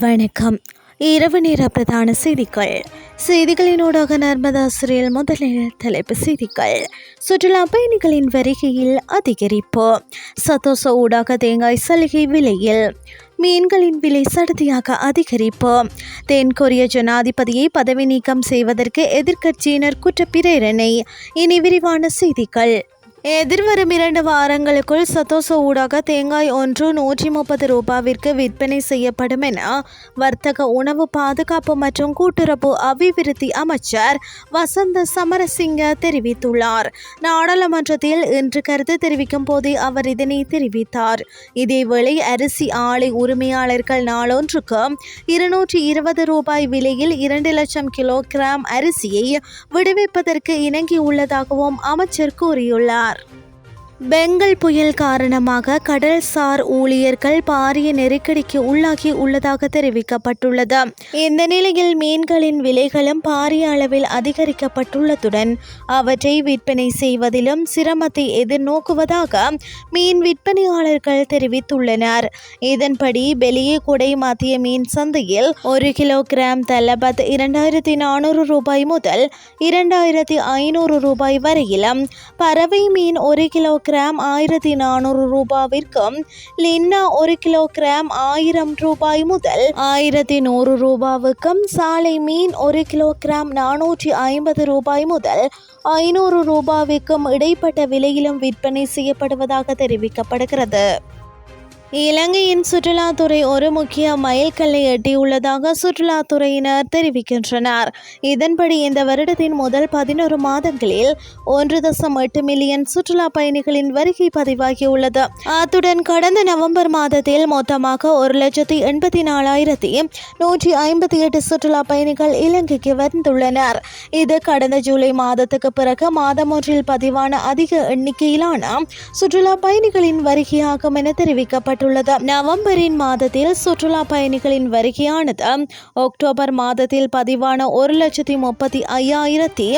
வணக்கம். இரவு நேர பிரதான செய்திகள். செய்திகளினூடாக நர்மதா சிறையில் முதலில் தலைப்பு செய்திகள். சுற்றுலா பயணிகளின் வருகையில் அதிகரிப்பு. சதோச ஊடாக தேங்காய் சலுகை விலையில். மீன்களின் விலை சடுதியாக அதிகரிப்பு. தென்கொரிய ஜனாதிபதியை பதவி நீக்கம் செய்வதற்கு எதிர்க்கட்சியினர் குற்றப்பிரேரணை. இனி விரிவான செய்திகள். எதிர்வரும் இரண்டு வாரங்களுக்குள் சத்தோச ஊடாக தேங்காய் ஒன்று நூற்றி முப்பது ரூபாவிற்கு விற்பனை செய்யப்படும் என வர்த்தக உணவு பாதுகாப்பு மற்றும் கூட்டுறவு அபிவிருத்தி அமைச்சர் வசந்த சமரசிங்க தெரிவித்துள்ளார். நாடாளுமன்றத்தில் இன்று கருத்து தெரிவிக்கும் போதே அவர் இதனை தெரிவித்தார். இதேவேளை அரிசி ஆலை உரிமையாளர்கள் நாளொன்றுக்கு இருநூற்றி இருபது ரூபாய் விலையில் இரண்டு லட்சம் கிலோகிராம் அரிசியை விடுவிப்பதற்கு இணங்கியுள்ளதாகவும் அமைச்சர் கூறியுள்ளார். பெங்கல் புயல் காரணமாக கடல்சார் ஊழியர்கள் பாரிய நெருக்கடிக்கு உள்ளாகி உள்ளதாக தெரிவிக்கப்பட்டுள்ளது. இந்த நிலையில் மீன்களின் விலைகளும் பாரிய அளவில் அதிகரிக்கப்பட்டுள்ளதுடன் அவற்றை விற்பனை செய்வதிலும் சிரமத்தை எதிர்நோக்குவதாக மீன் விற்பனையாளர்கள் தெரிவித்துள்ளனர். இதன்படி வெளியே கொடை மாத்திய மீன் சந்தையில் ஒரு கிலோகிராம் தலபத் இரண்டாயிரத்தி நானூறு ரூபாய் முதல் இரண்டாயிரத்தி ஐநூறு ரூபாய் வரையிலும் பறவை மீன் ஒரு கிலோ கிராம் ஆயிரத்தி நானூறு ரூபாவிற்கும் லின்னா ஒரு கிலோ கிராம் ஆயிரம் ரூபாய் முதல் ஆயிரத்தி நூறு ரூபாவுக்கும் சாலை மீன் ஒரு கிலோ கிராம் நானூற்றி ஐம்பது ரூபாய் முதல் ஐநூறு ரூபாவிற்கும் இடைப்பட்ட விலையிலும் விற்பனை செய்யப்படுவதாக தெரிவிக்கப்படுகிறது. இலங்கையின் சுற்றுலாத்துறை ஒரு முக்கிய மைல்கல்லை எட்டியுள்ளதாக சுற்றுலாத்துறையினர் தெரிவிக்கின்றனர். இதன்படி இந்த வருடத்தின் முதல் பதினோரு மாதங்களில் ஒன்று தசம் எட்டு மில்லியன் சுற்றுலா பயணிகளின் வருகை பதிவாகியுள்ளது. அத்துடன் கடந்த நவம்பர் மாதத்தில் மொத்தமாக ஒரு லட்சத்தி எண்பத்தி நாலாயிரத்தி நூற்றி ஐம்பத்தி எட்டு சுற்றுலா பயணிகள் இலங்கைக்கு வந்துள்ளனர். இது கடந்த ஜூலை மாதத்துக்கு பிறகு மாதம் ஒன்றில் பதிவான அதிக எண்ணிக்கையிலான சுற்றுலா பயணிகளின் வருகையாகும் என தெரிவிக்கப்பட்டது. தெரிவிக்கப்பட்டுள்ளது நவம்பரின் மாதத்தில் சுற்றுலா பயணிகளின் வருகையானது அக்டோபர் மாதத்தில் பதிவான ஒரு லட்சத்தி முப்பத்தி ஐயாயிரத்தி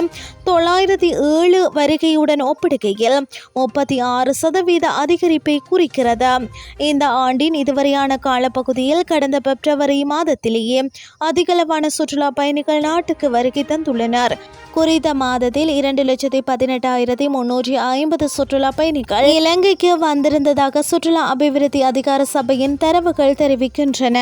தொள்ளாயிரத்தி ஏழு வருகையுடன் ஒப்பிடுகையில் முப்பத்தி ஆறு சதவீத அதிகரிப்பை குறிக்கிறது. இந்த ஆண்டின் இதுவரையான காலப்பகுதியில் கடந்த பிப்ரவரி மாதத்திலேயே அதிகளவான சுற்றுலா பயணிகள் நாட்டுக்கு வருகை தந்துள்ளனர். குறித்த மாதத்தில் இரண்டு லட்சத்தி பதினெட்டாயிரத்தி முன்னூற்றி ஐம்பது சுற்றுலா பயணிகள் இலங்கைக்கு வந்திருந்ததாக சுற்றுலா அபிவிருத்தி அதிகார சபையின் தரவுகள் தெரிவிக்கின்றன.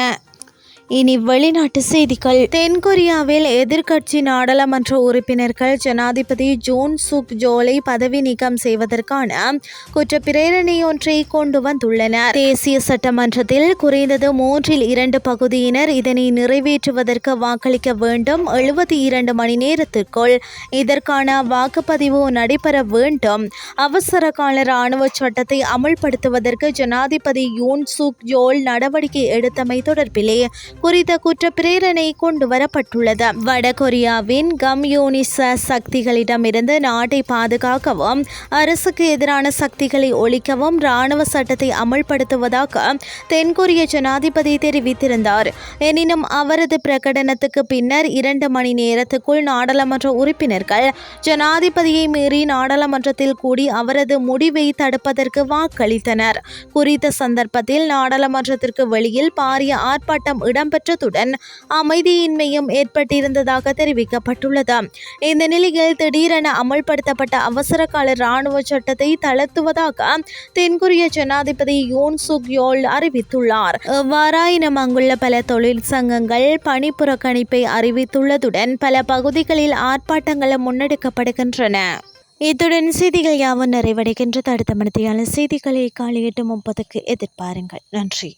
இனி வெளிநாட்டு செய்திகள். தென்கொரியாவில் எதிர்க்கட்சி நாடாளுமன்ற உறுப்பினர்கள் ஜனாதிபதி ஜோன் சுக் ஜோலை பதவி நீக்கம் செய்வதற்கான குற்ற பிரேரணையொன்றை கொண்டு வந்துள்ளனர். தேசிய சட்டமன்றத்தில் குறைந்தது மூன்றில் இரண்டு பகுதியினர் இதனை நிறைவேற்றுவதற்கு வாக்களிக்க வேண்டும். எழுபத்தி இரண்டு மணி நேரத்திற்குள் இதற்கான வாக்குப்பதிவு நடைபெற வேண்டும். அவசர கால ராணுவ சட்டத்தை அமல்படுத்துவதற்கு ஜனாதிபதி யூன் சுக் ஜோல் நடவடிக்கை எடுத்தமை தொடர்பிலே குறித்த குற்ற பிரேரணை கொண்டு வரப்பட்டுள்ளது வடகொரியாவின் கம்யூனிச சக்திகளிடமிருந்து நாட்டை பாதுகாக்கவும் அரசுக்கு எதிரான சக்திகளை ஒழிக்கவும் ராணுவ சட்டத்தை அமல்படுத்துவதாக தென்கொரிய ஜனாதிபதி தெரிவித்திருந்தார். எனினும் அவரது பிரகடனத்துக்கு பின்னர் இரண்டு மணி நேரத்துக்குள் நாடாளுமன்ற உறுப்பினர்கள் ஜனாதிபதியை மீறி நாடாளுமன்றத்தில் கூடி அவரது முடிவை தடுப்பதற்கு வாக்களித்தனர். குறித்த சந்தர்ப்பத்தில் நாடாளுமன்றத்திற்கு வெளியில் பாரிய ஆர்ப்பாட்டம் இடம் இடம்பெற்றதுடன் அமைதியின்மையும் ஏற்பட்டிருந்ததாக தெரிவிக்கப்பட்டுள்ளது. இந்த நிலையில் திடீரென அமல்படுத்தப்பட்ட அவசர கால இராணுவ சட்டத்தை தளர்த்துவதாக தென்கொரிய ஜனாதிபதி யோன் சுக் யோல் அறிவித்துள்ளார். எவ்வாறாயினும் அங்குள்ள பல தொழிற்சங்கங்கள் பணி புறக்கணிப்பை அறிவித்துள்ளதுடன் பல பகுதிகளில் ஆர்ப்பாட்டங்களும் முன்னெடுக்கப்படுகின்றன. இத்துடன் செய்திகள் யாவும் நிறைவடைகின்றது. அடுத்த மணித்தியான செய்திகளை காலை எட்டு முப்பதுக்கு எதிர்பாருங்கள். நன்றி.